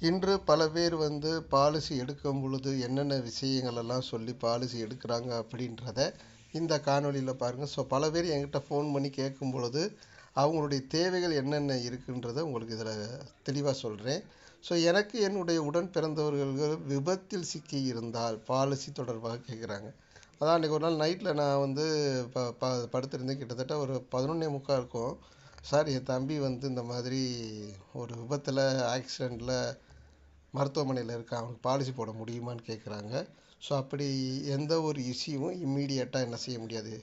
இன்று பல பேர் வந்து பாலிசி எடுக்கும் பொழுது என்னென்ன விஷயங்களெல்லாம் சொல்லி பாலிசி எடுக்கிறாங்க அப்படின்றத இந்த காணொளியில் பாருங்கள் ஸோ பல பேர் என்கிட்ட ஃபோன் பண்ணி கேட்கும் பொழுது அவங்களுடைய தேவைகள் என்னென்ன இருக்குன்றதை உங்களுக்கு இதில் தெளிவாக சொல்கிறேன் ஸோ எனக்கு என்னுடைய உடன் பிறந்தவர்கள் விபத்தில் சிக்கி இருந்தால் பாலிசி தொடர்பாக கேட்குறாங்க அதான் அன்றைக்கி ஒரு நாள் நைட்டில் நான் வந்து ப ப படுத்திருந்தேன். கிட்டத்தட்ட ஒரு பதினொன்னே முக்கால் இருக்கும். சார் என் தம்பி வந்து இந்த மாதிரி ஒரு விபத்தில் ஆக்சிடெண்ட்டில் மருத்துவமனையில் இருக்கான் அவனுக்கு பாலிசி போட முடியுமான்னு கேட்குறாங்க ஸோ அப்படி எந்த ஒரு இஷ்யூவும் இம்மீடியட்டாக என்ன செய்ய முடியாது.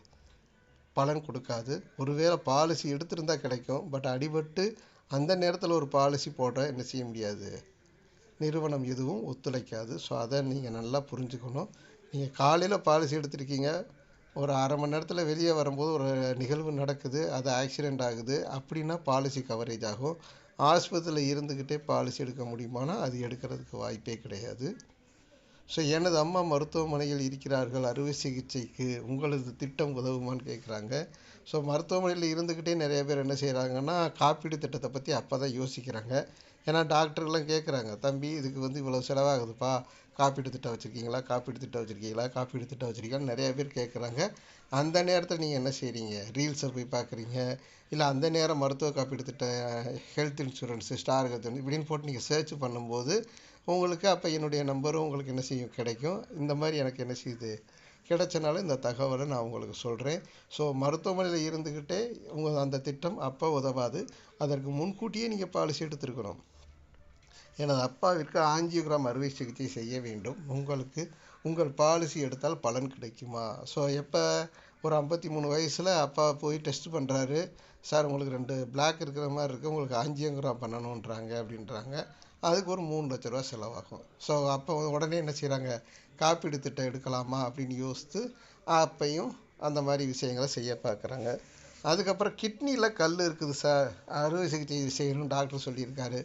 பலன் கொடுக்காது. ஒருவேளை பாலிசி எடுத்திருந்தா கிடைக்கும். பட் அடிபட்டு அந்த நேரத்தில் ஒரு பாலிசி போட என்ன செய்ய முடியாது. நிறுவனம் எதுவும் ஒத்துழைக்காது. ஸோ அதை நீங்கள் நல்லா புரிஞ்சுக்கணும். நீங்கள் காலையில் பாலிசி எடுத்திருக்கீங்க. ஒரு அரை மணி நேரத்தில் வெளியே வரும்போது ஒரு நிகழ்வு நடக்குது. அது ஆக்சிடெண்ட் ஆகுது. அப்படின்னா பாலிசி கவரேஜ் ஆகும். ஆஸ்பத்திரியில் இருந்துக்கிட்டே பாலிசி எடுக்க முடியுமானா அது எடுக்கிறதுக்கு வாய்ப்பே கிடையாது. ஸோ எனது அம்மா மருத்துவமனையில் இருக்கிறார்கள் அறுவை சிகிச்சைக்கு உங்களது திட்டம் உதவுமான்னு கேட்குறாங்க. ஸோ மருத்துவமனையில் இருந்துக்கிட்டே நிறைய பேர் என்ன செய்கிறாங்கன்னா காப்பீடு திட்டத்தை பற்றி அப்போ தான் யோசிக்கிறாங்க. ஏன்னா டாக்டர்லாம் கேட்குறாங்க தம்பி இதுக்கு வந்து இவ்வளோ செலவாகுதுப்பா. காப்பீடு திட்டம் வச்சுருக்கீங்களா? காப்பீடு திட்டம் வச்சுருக்கீங்களா? காப்பீடு திட்டம் வச்சுருக்கீங்க நிறைய பேர் கேட்குறாங்க அந்த நேரத்தில் நீங்கள் என்ன செய்கிறீங்க ரீல்ஸை போய் பார்க்குறீங்க இல்லை அந்த நேரம் மருத்துவ காப்பீடு திட்டம் ஹெல்த் இன்சூரன்ஸு ஸ்டார் ஹெல்த் இப்படின்னு போட்டு நீங்கள் சர்ச் பண்ணும்போது உங்களுக்கு அப்போ என்னுடைய நம்பரும் உங்களுக்கு என்ன செய்யும்? கிடைக்கும். இந்த மாதிரி எனக்கு என்ன செய்யுது கிடைச்சனால இந்த தகவலை நான் உங்களுக்கு சொல்கிறேன் ஸோ மருத்துவமனையில் இருந்துக்கிட்டே உங்கள் அந்த திட்டம் அப்போ உதவாது. அதற்கு முன்கூட்டியே நீங்கள் பாலிசி எடுத்துருக்கணும். எனது அப்பாவிற்கு ஆஞ்சியோகிராம் அறுவை சிகிச்சை செய்ய வேண்டும். உங்களுக்கு உங்கள் பாலிசி எடுத்தால் பலன் கிடைக்குமா? ஸோ எப்போ? ஒரு ஐம்பத்தி மூணு வயசில் அப்பா போய் டெஸ்ட் பண்ணுறாரு சார் உங்களுக்கு ரெண்டு பிளாக் இருக்கிற மாதிரி இருக்குது உங்களுக்கு ஆஞ்சியோகிராம் பண்ணணுன்றாங்க அப்படின்றாங்க. அதுக்கு ஒரு மூணு லட்ச ரூபா செலவாகும். ஸோ அப்போ உடனே என்ன செய்கிறாங்க காப்பீடு திட்டம் எடுக்கலாமா? அப்படின்னு யோசித்து அப்பையும் அந்த மாதிரி விஷயங்களை செய்ய பார்க்குறாங்க. அதுக்கப்புறம் கிட்னியில் கல் இருக்குது சார். அறுவை சிகிச்சை செய்யணும்னு டாக்டர் சொல்லியிருக்காரு.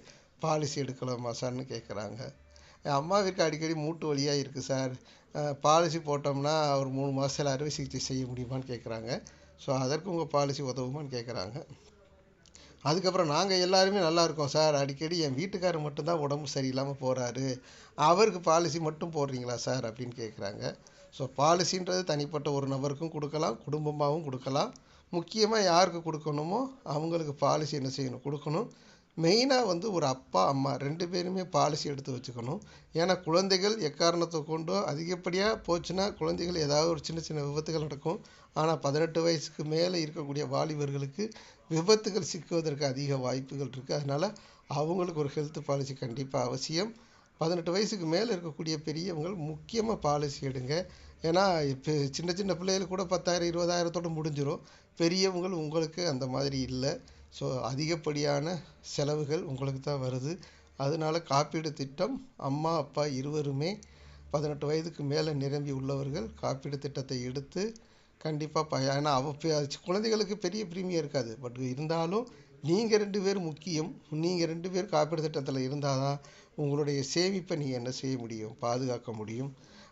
பாலிசி எடுக்கலாமா சார்னு கேட்குறாங்க என் அம்மாவிற்கு அடிக்கடி மூட்டு வலியாக இருக்குது சார் பாலிசி போட்டோம்னா ஒரு மூணு மாதத்தில் அறுவை சிகிச்சை செய்ய முடியுமான்னு கேட்குறாங்க ஸோ அதற்கு உங்கள் பாலிசி உதவுமான்னு கேட்குறாங்க அதுக்கப்புறம் நாங்கள் எல்லாருமே நல்லா இருக்கோம் சார் அடிக்கடி என் வீட்டுக்காரர் மட்டும்தான் உடம்பு சரியில்லாமல் போகிறாரு அவருக்கு பாலிசி மட்டும் போடுறீங்களா சார் அப்படின்னு கேட்குறாங்க ஸோ பாலிசின்றது தனிப்பட்ட ஒரு நபருக்கும் கொடுக்கலாம் குடும்பமாகவும் கொடுக்கலாம். முக்கியமாக யாருக்கு கொடுக்கணுமோ அவங்களுக்கு பாலிசி என்ன செய்யணும் கொடுக்கணும். மெயினாக வந்து ஒரு அப்பா அம்மா ரெண்டு பேருமே பாலிசி எடுத்து வச்சுக்கணும். ஏன்னா குழந்தைகள் எக்காரணத்தை கொண்டோ அதிகப்படியாக போச்சுன்னா குழந்தைகள் ஏதாவது ஒரு சின்ன சின்ன விபத்துகள் நடக்கும். ஆனால் பதினெட்டு வயசுக்கு மேலே இருக்கக்கூடிய வாலிபர்களுக்கு விபத்துகள் சிக்குவதற்கு அதிக வாய்ப்புகள் இருக்குது அதனால் அவங்களுக்கு ஒரு ஹெல்த் பாலிசி கண்டிப்பாக அவசியம். பதினெட்டு வயசுக்கு மேலே இருக்கக்கூடிய பெரியவங்கள் முக்கியமாக பாலிசி எடுங்க. ஏன்னா இப்போ சின்ன சின்ன பிள்ளைகள் கூட பத்தாயிரம் இருபதாயிரத்தோடு முடிஞ்சிடும் பெரியவங்கள் உங்களுக்கு அந்த மாதிரி இல்லை. ஸோ அதிகப்படியான செலவுகள் உங்களுக்கு தான் வருது. அதனால காப்பீடு திட்டம் அம்மா அப்பா இருவருமே பதினெட்டு வயதுக்கு மேலே நிரம்பி உள்ளவர்கள் காப்பீடு திட்டத்தை எடுத்து கண்டிப்பாக ப ஏன்னா அவ குழந்தைகளுக்கு பெரிய பிரீமியம் இருக்காது. பட் இருந்தாலும் நீங்கள் ரெண்டு பேர் முக்கியம். நீங்கள் ரெண்டு பேர் காப்பீடு திட்டத்தில் இருந்தால் தான் உங்களுடைய சேமிப்பை நீங்கள் என்ன செய்ய முடியும்? பாதுகாக்க முடியும்.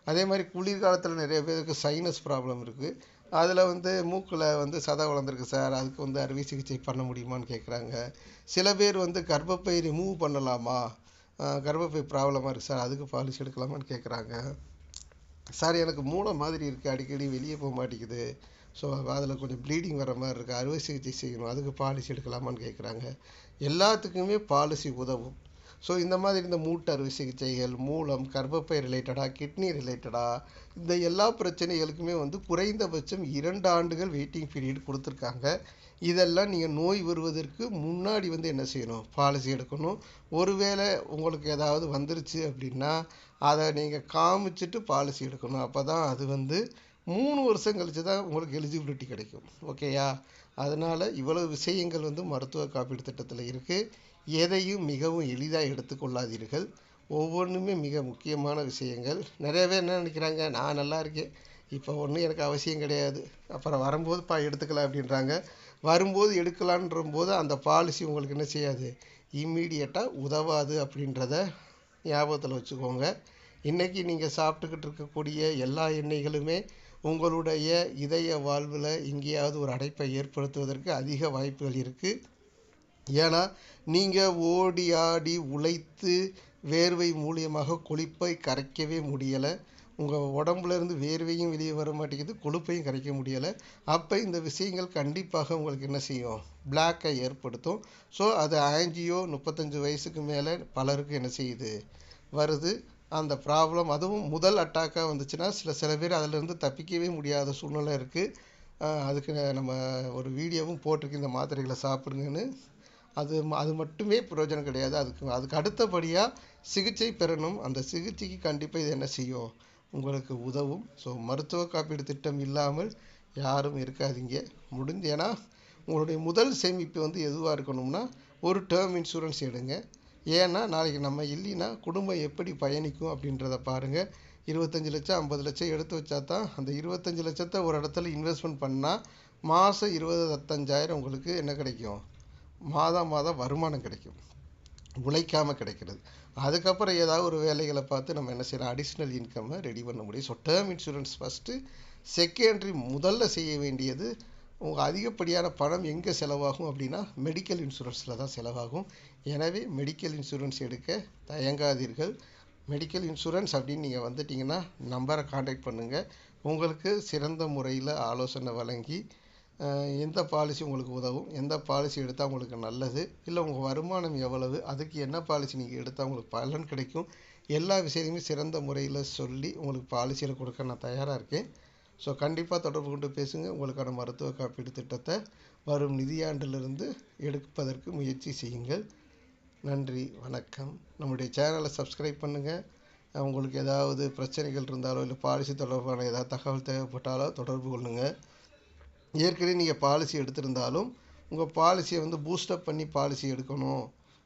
அதே மாதிரி குளிர்காலத்தில் நிறைய பேருக்கு சைனஸ் ப்ராப்ளம் இருக்குது அதில் வந்து மூக்கில் வந்து சதை வளர்ந்துருக்கு சார். அதுக்கு வந்து அறுவை சிகிச்சை பண்ண முடியுமான்னு கேட்குறாங்க சில பேர் வந்து கர்ப்பப்பை ரிமூவ் பண்ணலாமா? கர்ப்பப்பை ப்ராப்ளமாக இருக்குது சார். அதுக்கு பாலிசி எடுக்கலாமான்னு கேட்குறாங்க சார் எனக்கு மூளை மாதிரி இருக்குது அடிக்கடி வெளியே போக மாட்டேங்குது. ஸோ அதில் கொஞ்சம் ப்ளீடிங் வர மாதிரி இருக்குது அறுவை சிகிச்சை செய்யணும். அதுக்கு பாலிசி எடுக்கலாமான்னு கேட்குறாங்க எல்லாத்துக்குமே பாலிசி உதவும். ஸோ இந்த மாதிரி இந்த மூட்டு சிகிச்சைகள் மூலம் கர்ப்பப்பை ரிலேட்டடாக கிட்னி ரிலேட்டடாக இந்த எல்லா பிரச்சனைகளுக்குமே வந்து குறைந்தபட்சம் இரண்டு ஆண்டுகள் வெயிட்டிங் பீரியட் கொடுத்துருக்காங்க. இதெல்லாம் நீங்கள் நோய் வருவதற்கு முன்னாடி வந்து என்ன செய்யணும்? பாலிசி எடுக்கணும். ஒருவேளை உங்களுக்கு ஏதாவது வந்துருச்சு அப்படின்னா அதை நீங்கள் காமிச்சிட்டு பாலிசி எடுக்கணும். அப்போ தான் அது வந்து மூணு வருஷம் கழித்து தான் உங்களுக்கு எலிஜிபிலிட்டி கிடைக்கும். ஓகேயா அதனால் இவ்வளவு விஷயங்கள் வந்து மருத்துவ காப்பீடு திட்டத்தில் இருக்குது எதையும் மிகவும் எளிதாக எடுத்துக்கொள்ளாதீர்கள். ஒவ்வொன்றுமே மிக முக்கியமான விஷயங்கள். நிறைய பேர் என்ன நினைக்கிறாங்க? நான் நல்லா இருக்கேன். இப்போ ஒன்றும் எனக்கு அவசியம் கிடையாது. அப்புறம் வரும்போது பா எடுத்துக்கலாம் அப்படின்றாங்க. வரும்போது எடுக்கலான்றம்போது அந்த பாலிசி உங்களுக்கு என்ன செய்யாது? இம்மீடியட்டாக உதவாது அப்படின்றத ஞாபகத்தில் வச்சுக்கோங்க. இன்றைக்கி நீங்கள் சாப்பிட்டுக்கிட்டு இருக்கக்கூடிய எல்லா எண்ணெய்களுமே உங்களுடைய இதய வாழ்வில் எங்கேயாவது ஒரு அடைப்பை ஏற்படுத்துவதற்கு அதிக வாய்ப்புகள் இருக்குது ஏன்னா நீங்கள் ஓடி ஆடி உழைத்து வேர்வை மூலியமாக கொழுப்பை கரைக்கவே முடியலை. உங்கள் உடம்புலேருந்து வேர்வையும் வெளியே வர மாட்டேங்குது கொழுப்பையும் கரைக்க முடியலை. அப்போ இந்த விஷயங்கள் கண்டிப்பாக உங்களுக்கு என்ன செய்யும்? பிளாக்கை ஏற்படுத்தும். ஸோ அது ஆஞ்சியோ முப்பத்தஞ்சு வயசுக்கு மேலே பலருக்கு என்ன செய்யுது? வருது. அந்த ப்ராப்ளம் அதுவும் முதல் அட்டாக்காக வந்துச்சுன்னா சில சில பேர் அதிலிருந்து தப்பிக்கவே முடியாத சூழ்நிலை இருக்குது அதுக்கு நம்ம ஒரு வீடியோவும் போட்டிருக்கு. இந்த மாத்திரைகளை சாப்பிடுங்கன்னு. அது ம- அது மட்டுமே பிரயோஜனம் கிடையாது. அதுக்கு அதுக்கு அடுத்தபடியாக சிகிச்சை பெறணும். அந்த சிகிச்சைக்கு கண்டிப்பாக இது என்ன செய்யும்? உங்களுக்கு உதவும். ஸோ மருத்துவ காப்பீடு திட்டம் இல்லாமல் யாரும் இருக்காதீங்க. முடிஞ்ச ஏன்னா உங்களுடைய முதல் சேமிப்பு வந்து எதுவாக இருக்கணும்னா ஒரு டேர்ம் இன்சூரன்ஸ் எடுங்க. ஏன்னா நாளைக்கு நம்ம இல்லைன்னா குடும்பம் எப்படி பயணிக்கும் அப்படின்றத பாருங்கள் இருபத்தஞ்சி லட்சம் ஐம்பது லட்சம் எடுத்து வச்சா தான் அந்த இருபத்தஞ்சி லட்சத்தை ஒரு இடத்துல இன்வெஸ்ட்மெண்ட் பண்ணால் மாதம் இருபது இருபத்தஞ்சாயிரம் உங்களுக்கு என்ன கிடைக்கும்? மாதம் மாதம் வருமானம் கிடைக்கும். உழைக்காமல் கிடைக்கிறது. அதுக்கப்புறம் ஏதாவது ஒரு வேலைகளை பார்த்து நம்ம என்ன செய்யலாம்? அடிஷ்னல் இன்கம்மை ரெடி பண்ண முடியும். So term insurance first secondary முதல்ல செய்ய வேண்டியது உங்கள் அதிகப்படியான பணம் எங்கே செலவாகும் அப்படின்னா மெடிக்கல் இன்சூரன்ஸில் தான் செலவாகும். எனவே மெடிக்கல் இன்சூரன்ஸ் எடுக்க தயங்காதீர்கள். மெடிக்கல் இன்சூரன்ஸ் அப்படின்னு நீங்கள் வந்துட்டிங்கன்னா நம்பரை காண்டாக்ட் பண்ணுங்கள் உங்களுக்கு சிறந்த முறையில் ஆலோசனை வழங்கி எந்த பாலிசி உங்களுக்கு உதவும்? எந்த பாலிசி எடுத்தால் உங்களுக்கு நல்லது? இல்லை உங்கள் வருமானம் எவ்வளவு? அதுக்கு என்ன பாலிசி நீங்கள் எடுத்தால் உங்களுக்கு பலன் கிடைக்கும்? எல்லா விஷயத்தையுமே சிறந்த முறையில் சொல்லி உங்களுக்கு பாலிசியில் கொடுக்க நான் தயாராக இருக்கேன். ஸோ கண்டிப்பாக தொடர்பு கொண்டு பேசுங்க. உங்களுக்கான மருத்துவ காப்பீடு திட்டத்தை வரும் நிதியாண்டிலிருந்து எடுப்பதற்கு முயற்சி செய்யுங்கள். நன்றி வணக்கம். நம்முடைய சேனலை சப்ஸ்கிரைப் பண்ணுங்கள் உங்களுக்கு ஏதாவது பிரச்சனைகள் இருந்தாலோ இல்லை பாலிசி தொடர்பான ஏதாவது தகவல் தேவைப்பட்டாலோ தொடர்பு கொள்ளுங்கள் ஏற்கனவே நீங்கள் பாலிசி எடுத்திருந்தாலும் உங்கள் பாலிசியை வந்து பூஸ்டப் பண்ணி பாலிசி எடுக்கணும்.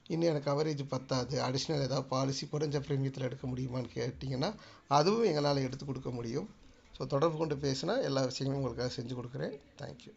இன்னும் எனக்கு கவரேஜ் பத்தாது. அடிஷ்னல் ஏதாவது பாலிசி குறைஞ்ச பிரீமியத்தில் எடுக்க முடியுமான்னு கேட்டிங்கன்னா அதுவும் எங்களால் எடுத்து கொடுக்க முடியும். ஸோ தொடர்பு கொண்டு பேசினா எல்லா விஷயங்களும் உங்களுக்காக செஞ்சு கொடுக்குறேன். தேங்க்யூ